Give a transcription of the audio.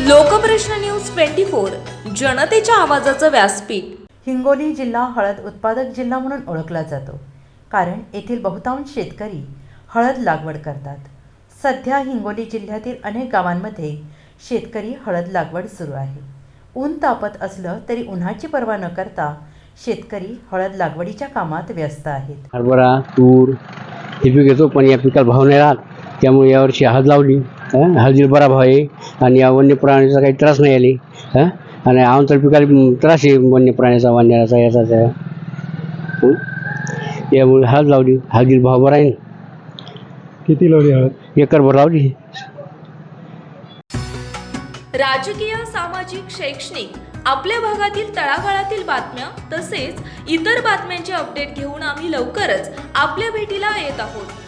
Lokprashna news twenty four जनतेच्या आवाजाचं व्यासपीठ. हिंगोली जिल्हा हळद उत्पादक जिल्हा म्हणून ओळखला जातो. कारण येथील बहुतांश शेतकरी हळद लागवड करतात. सध्या हिंगोली जिल्ह्यातील अनेक गावांमध्ये शेतकरी हळद लागवड सुरू आहे. ऊन तापत असलं तरी उन्हाची पर्वा न करता शेतकरी हळद लागवडीच्या कामात व्यस्त आहेत. हरभरा तूर हे पीक घेतो पण या पिकाला भाव नाही राहत. त्यामुळे यावर्षी हळद लावली? हळदीला बरा भाव आहे. आणि या वन्य प्राण्याचा काही त्रास नाही आले. हं? आणि आमच्या पिकाला त्रास आहे वन्य प्राण्याचा वाण्याचा याचा त्या? यामुळे हळद लावली. हळदीला भाव बरा आहे. किती लावली हळद? एकरभर लावली. राजकीय सामाजिक शैक्षणिक आपल्या भागातील तळागाळातील बातम्या तसेच इतर बातम्यांचे अपडेट घेऊन आम्ही लवकरच आपल्या भेटीला येत आहोत.